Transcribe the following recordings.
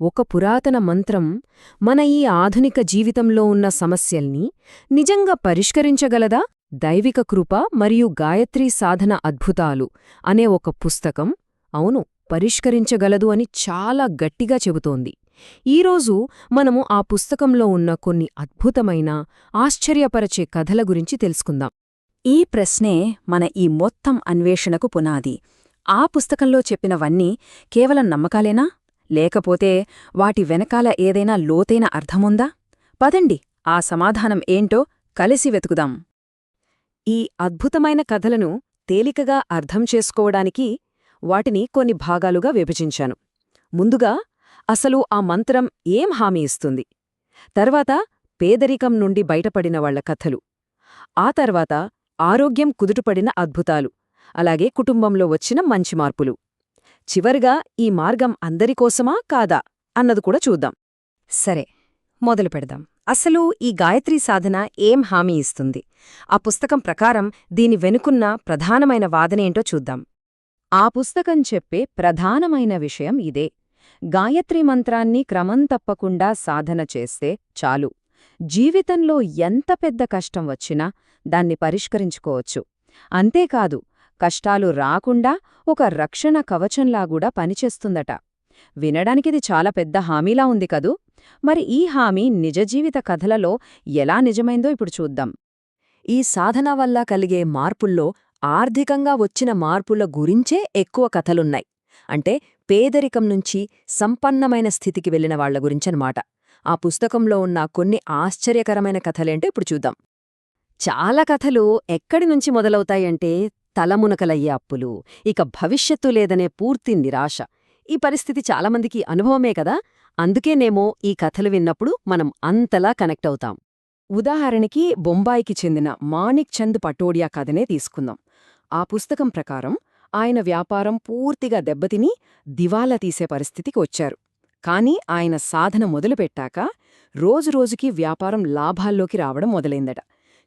ఒక పురాతన మంత్రం మన ఈ ఆధునిక జీవితంలో ఉన్న సమస్యల్ని నిజంగా పరిష్కరించగలదా? దైవిక కృప మరియు గాయత్రీ సాధన అద్భుతాలు అనే ఒక పుస్తకం అవును పరిష్కరించగలదు అని చాలా గట్టిగా చెబుతోంది. ఈరోజు మనము ఆ పుస్తకంలో ఉన్న కొన్ని అద్భుతమైన ఆశ్చర్యపరచే కథల గురించి తెలుసుకుందాం. ఈ ప్రశ్నే మన ఈ మొత్తం అన్వేషణకు పునాది. ఆ పుస్తకంలో చెప్పినవన్నీ కేవలం నమ్మకాలేనా? లేకపోతే వాటి వెనకాల ఏదైనా లోతైన అర్థముందా? పదండి ఆ సమాధానం ఏంటో కలిసి వెతుకుదాం. ఈ అద్భుతమైన కథలను తేలికగా అర్థం చేసుకోవడానికి వాటిని కొన్ని భాగాలుగా విభజించాను. ముందుగా అసలు ఆ మంత్రం ఏం హామీ ఇస్తుంది? తర్వాత పేదరికం నుండి బయటపడిన వాళ్ళ కథలు. ఆ తర్వాత ఆరోగ్యం కుదుటపడిన అద్భుతాలు. అలాగే కుటుంబంలో వచ్చిన మంచి మార్పులు. చివరిగా ఈ మార్గం అందరికోసమా కాదా అన్నది కూడా చూద్దాం. సరే మొదలు పెడదాం. అసలు ఈ గాయత్రీ సాధన ఏం హామీ ఇస్తుంది? ఆ పుస్తకం ప్రకారం దీని వెనుకున్న ప్రధానమైన వాదనేంటో చూద్దాం. ఆ పుస్తకం చెప్పే ప్రధానమైన విషయం ఇదే. గాయత్రి మంత్రాన్ని క్రమం తప్పకుండా సాధన చేస్తే చాలు. జీవితంలో ఎంత పెద్ద కష్టం వచ్చినా దాన్ని పరిష్కరించుకోవచ్చు. అంతేకాదు కష్టాలు రాకుండా ఒక రక్షణ కవచంలాగూడా పనిచేస్తుందట. వినడానికిది చాలా పెద్ద హామీలా ఉంది కదూ? మరి ఈ హామీ నిజజీవిత కథలలో ఎలా నిజమైందో ఇప్పుడు చూద్దాం. ఈ సాధన వల్ల కలిగే మార్పుల్లో ఆర్థికంగా వచ్చిన మార్పుల గురించే ఎక్కువ కథలున్నాయి. అంటే పేదరికం నుంచి సంపన్నమైన స్థితికి వెళ్ళిన వాళ్ళ గురించనమాట ఆ పుస్తకంలో ఉన్న కొన్ని ఆశ్చర్యకరమైన కథలేంటో ఇప్పుడు చూద్దాం. చాలా కథలు ఎక్కడి నుంచి మొదలవుతాయంటే తలమునకలయ్యే అప్పులు ఇక భవిష్యత్తు లేదనే పూర్తి నిరాశ. ఈ పరిస్థితి చాలామందికి అనుభవమే కదా? అందుకేనేమో ఈ కథలు విన్నప్పుడు మనం అంతలా కనెక్ట్ అవుతాం ఉదాహరణకి బొంబాయికి చెందిన మాణిక్ చంద్ పటోడియా కథనే తీసుకుందాం. ఆ పుస్తకం ప్రకారం ఆయన వ్యాపారం పూర్తిగా దెబ్బతిని దివాలా తీసే పరిస్థితికి వచ్చారు. కాని ఆయన సాధన మొదలుపెట్టాక రోజురోజుకి వ్యాపారం లాభాల్లోకి రావడం మొదలైందట.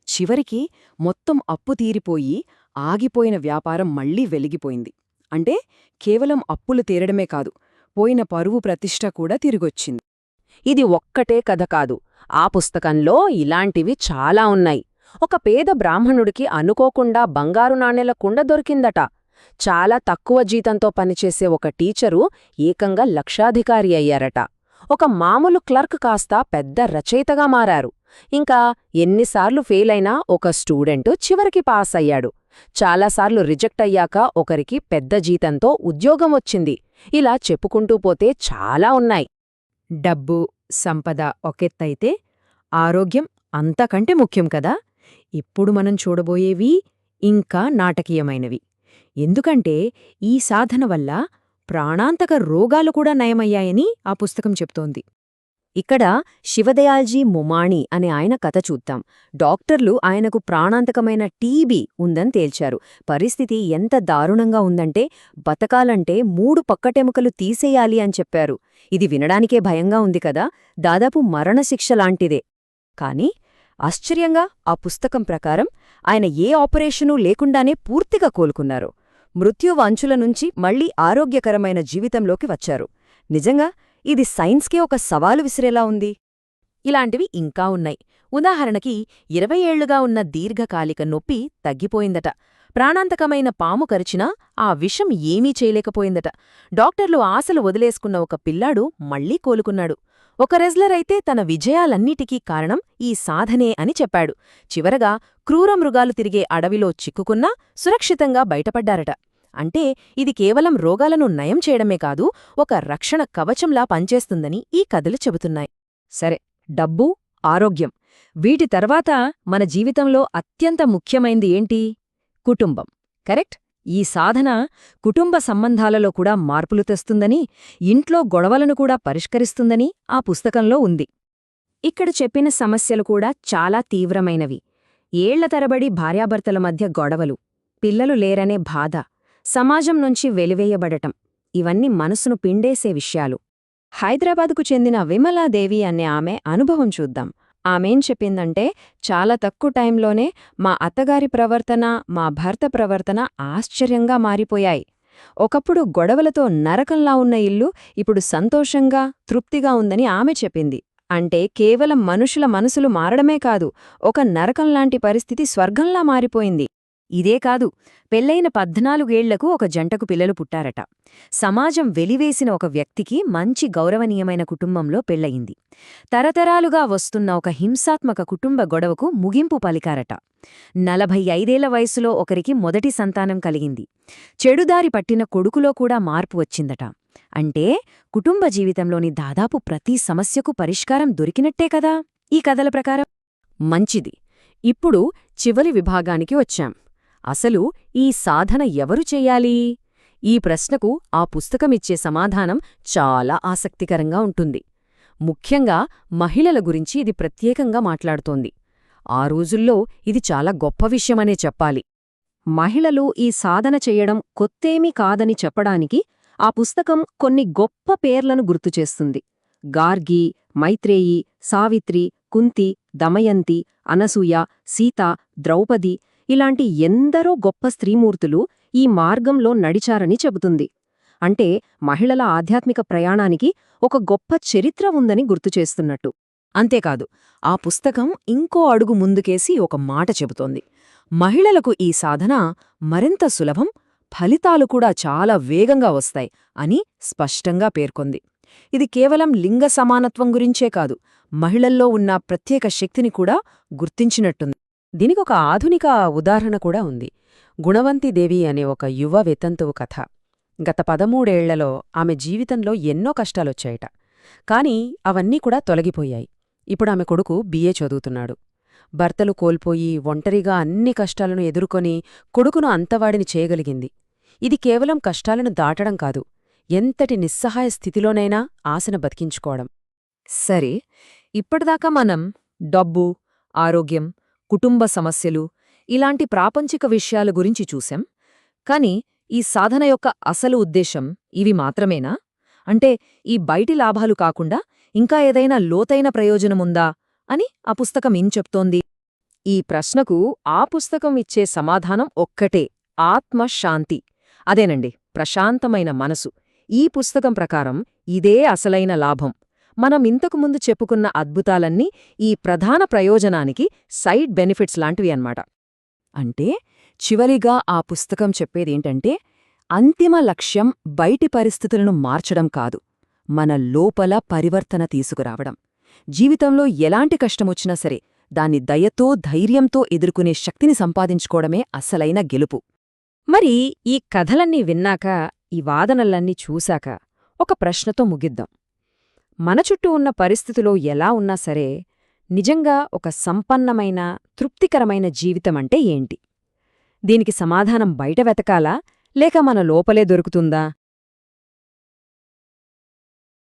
చివరికి మొత్తం అప్పు తీరిపోయి ఆగిపోయిన వ్యాపారం మళ్ళీ వెలిగిపోయింది. అంటే కేవలం అప్పులు తీరడమే కాదు పోయిన పరువు ప్రతిష్ట కూడా తిరిగొచ్చింది. ఇది ఒక్కటే కథ కాదు ఆ పుస్తకంలో ఇలాంటివి చాలా ఉన్నాయి. ఒక పేద బ్రాహ్మణుడికి అనుకోకుండా బంగారు నాణెల కుండ దొరికిందట. చాలా తక్కువ జీతంతో పనిచేసే ఒక టీచరు ఏకంగా లక్షాధికారి అయ్యారట. ఒక మామూలు క్లర్క్ కాస్త పెద్ద రచయితగా మారారు. ఇంకా ఎన్నిసార్లు ఫెయిలైనా ఒక స్టూడెంటు చివరికి పాస్ అయ్యాడు చాలాసార్లు రిజెక్ట్ అయ్యాక ఒకరికి పెద్ద జీతంతో ఉద్యోగం వచ్చింది. ఇలా చెప్పుకుంటూ పోతే చాలా ఉన్నాయి. డబ్బు సంపద ఒకెత్తైతే ఆరోగ్యం అంతకంటే ముఖ్యం కదా. ఇప్పుడు మనం చూడబోయేవి ఇంకా నాటకీయమైనవి. ఎందుకంటే ఈ సాధన వల్ల ప్రాణాంతక రోగాలు కూడా నయమయ్యాయని ఆ పుస్తకం చెప్తోంది. ఇక్కడ శివదయాల్జీ ముమాణి అనే ఆయన కథ చూద్దాం. డాక్టర్లు ఆయనకు ప్రాణాంతకమైన టీబీ ఉందని తేల్చారు. పరిస్థితి ఎంత దారుణంగా ఉందంటే బతకాలంటే మూడు పక్కటెముకలు తీసేయాలి అని చెప్పారు. ఇది వినడానికే భయంగా ఉంది కదా? దాదాపు మరణశిక్ష లాంటిదే. కాని ఆశ్చర్యంగా ఆ పుస్తకం ప్రకారం ఆయన ఏ ఆపరేషనూ లేకుండానే పూర్తిగా కోలుకున్నారు. మృత్యువాంచుల నుంచి మళ్ళీ ఆరోగ్యకరమైన జీవితంలోకి వచ్చారు. నిజంగా ఇది సైన్స్కే ఒక సవాలు విసిరేలా ఉంది. ఇలాంటివి ఇంకా ఉన్నాయి. ఉదాహరణకి ఇరవై ఏళ్ళుగా ఉన్న దీర్ఘకాలిక నొప్పి తగ్గిపోయిందట. ప్రాణాంతకమైన పాము కరిచినా ఆ విషం ఏమీ చేయలేకపోయిందట. డాక్టర్లు ఆశలు వదిలేసుకున్న ఒక పిల్లాడు మళ్ళీ కోలుకున్నాడు. ఒక రెజ్లర్ అయితే తన విజయాలన్నిటికీ కారణం ఈ సాధనే అని చెప్పాడు. చివరగా క్రూర మృగాలు తిరిగే అడవిలో చిక్కుకున్నా సురక్షితంగా బయటపడ్డారట. అంటే ఇది కేవలం రోగాలను నయం చేయడమే కాదు ఒక రక్షణ కవచంలా పనిచేస్తుందని ఈ కథలు చెబుతున్నాయి. సరే డబ్బు ఆరోగ్యం వీటి తర్వాత మన జీవితంలో అత్యంత ముఖ్యమైంది ఏంటి? కుటుంబం కరెక్ట్? ఈ సాధన కుటుంబ సంబంధాలలో కూడా మార్పులు తెస్తుందని ఇంట్లో గొడవలను కూడా పరిష్కరిస్తుందని ఆ పుస్తకంలో ఉంది. ఇక్కడ చెప్పిన సమస్యలు కూడా చాలా తీవ్రమైనవి. ఏళ్ళ తరబడి భార్యాభర్తల మధ్య గొడవలు పిల్లలు లేరనే బాధ సమాజం నుంచి వెలివేయబడటం. ఇవన్నీ మనసును పిండేసే విషయాలు. హైదరాబాదుకు చెందిన విమలాదేవి అనే ఆమె అనుభవం చూద్దాం. ఆమెం చెప్పిందంటే చాలా తక్కువ టైంలోనే మా అత్తగారి ప్రవర్తన మా భర్త ప్రవర్తన ఆశ్చర్యంగా మారిపోయాయి. ఒకప్పుడు గొడవలతో నరకంలా ఉన్న ఇల్లు ఇప్పుడు సంతోషంగా తృప్తిగా ఉందని ఆమె చెప్పింది. అంటే కేవలం మనుషుల మనసులు మారడమే కాదు ఒక నరకంలాంటి పరిస్థితి స్వర్గంలా మారిపోయింది. ఇదే కాదు పెళ్ళైన పద్నాలుగేళ్ళకు ఒక జంటకు పిల్లలు పుట్టారట. సమాజం వెలివేసిన ఒక వ్యక్తికి మంచి గౌరవనీయమైన కుటుంబంలో పెళ్ళయింది తరతరాలుగా వస్తున్న ఒక హింసాత్మక కుటుంబ గొడవకు ముగింపు పలికారట. నలభై ఐదేళ్ళ వయసులో ఒకరికి మొదటి సంతానం కలిగింది. చెడుదారి పట్టిన కొడుకులో కూడా మార్పు వచ్చిందట. అంటే కుటుంబ జీవితంలోని దాదాపు ప్రతి సమస్యకు పరిష్కారం దొరికినట్టే కదా? ఈ కథల ప్రకారం? మంచిది. ఇప్పుడు చివరి విభాగానికి వచ్చాం. అసలు ఈ సాధన ఎవరు చెయ్యాలి ఈ ప్రశ్నకు ఆ పుస్తకమిచ్చే సమాధానం చాలా ఆసక్తికరంగా ఉంటుంది. ముఖ్యంగా మహిళల గురించి ఇది ప్రత్యేకంగా మాట్లాడుతోంది. ఆ రోజుల్లో ఇది చాలా గొప్ప విషయమనే చెప్పాలి. మహిళలు ఈ సాధన చెయ్యడం కొత్తేమీ కాదని చెప్పడానికి ఆ పుస్తకం కొన్ని గొప్ప పేర్లను గుర్తుచేస్తుంది గార్గి మైత్రేయి సావిత్రి కుంతి దమయంతి అనసూయ సీత ద్రౌపది ఇలాంటి ఎందరో గొప్ప స్త్రీమూర్తులు ఈ మార్గంలో నడిచారని చెబుతుంది. అంటే మహిళల ఆధ్యాత్మిక ప్రయాణానికి ఒక గొప్ప చరిత్ర ఉందని గుర్తుచేస్తున్నట్టు అంతేకాదు ఆ పుస్తకం ఇంకో అడుగు ముందుకేసి ఒక మాట చెబుతోంది. మహిళలకు ఈ సాధన మరింత సులభం ఫలితాలు కూడా చాలా వేగంగా వస్తాయి అని స్పష్టంగా పేర్కొంది. ఇది కేవలం లింగ సమానత్వం గురించే కాదు మహిళల్లో ఉన్న ప్రత్యేక శక్తిని కూడా గుర్తించినట్టుంది. దీనికొక ఆధునిక ఉదాహరణ కూడా ఉంది. గుణవంతిదేవి అనే ఒక యువ వితంతువు కథ. గత పదమూడేళ్ళలో ఆమె జీవితంలో ఎన్నో కష్టాలొచ్చాయట. కాని అవన్నీ కూడా తొలగిపోయాయి. ఇప్పుడు ఆమె కొడుకు బీఏ చదువుతున్నాడు. భర్తలు కోల్పోయి ఒంటరిగా అన్ని కష్టాలను ఎదుర్కొని కొడుకును అంతవాడిని చేయగలిగింది. ఇది కేవలం కష్టాలను దాటడం కాదు. ఎంతటి నిస్సహాయ స్థితిలోనైనా ఆశన బతికించుకోవడం. సరే ఇప్పటిదాకా మనం డబ్బు ఆరోగ్యం కుటుంబ సమస్యలు ఇలాంటి ప్రాపంచిక విషయాల గురించి చూశాం. కాని ఈ సాధన యొక్క అసలు ఉద్దేశం ఇవి మాత్రమేనా? అంటే ఈ బయటి లాభాలు కాకుండా ఇంకా ఏదైనా లోతైన ప్రయోజనముందా అని ఆ పుస్తకం ఏం చెప్తోంది? ఈ ప్రశ్నకు ఆ పుస్తకం ఇచ్చే సమాధానం ఒక్కటే ఆత్మశాంతి. అదేనండి ప్రశాంతమైన మనసు. ఈ పుస్తకం ప్రకారం ఇదే అసలైన లాభం. మనం ఇంతకుముందు చెప్పుకున్న అద్భుతాలన్నీ ఈ ప్రధాన ప్రయోజనానికి సైడ్ బెనిఫిట్స్ లాంటివి అన్నమాట. అంటే చివరిగా ఆ పుస్తకం చెప్పేదేంటంటే అంతిమ లక్ష్యం బయటి పరిస్థితులను మార్చడం కాదు మన లోపల పరివర్తన తీసుకురావడం. జీవితంలో ఎలాంటి కష్టమొచ్చినా సరే దాన్ని దయతో ధైర్యంతో ఎదుర్కొనే శక్తిని సంపాదించుకోవడమే అసలైన గెలుపు. మరి ఈ కథలన్నీ విన్నాక ఈ వాదనలన్నీ చూశాక ఒక ప్రశ్నతో ముగిద్దాం. మన చుట్టూ ఉన్న పరిస్థితిలో ఎలా ఉన్నా సరే నిజంగా ఒక సంపన్నమైన తృప్తికరమైన జీవితమంటే ఏంటి? దీనికి సమాధానం బయట వెతకాలా? లేక మన లోపలే దొరుకుతుందా?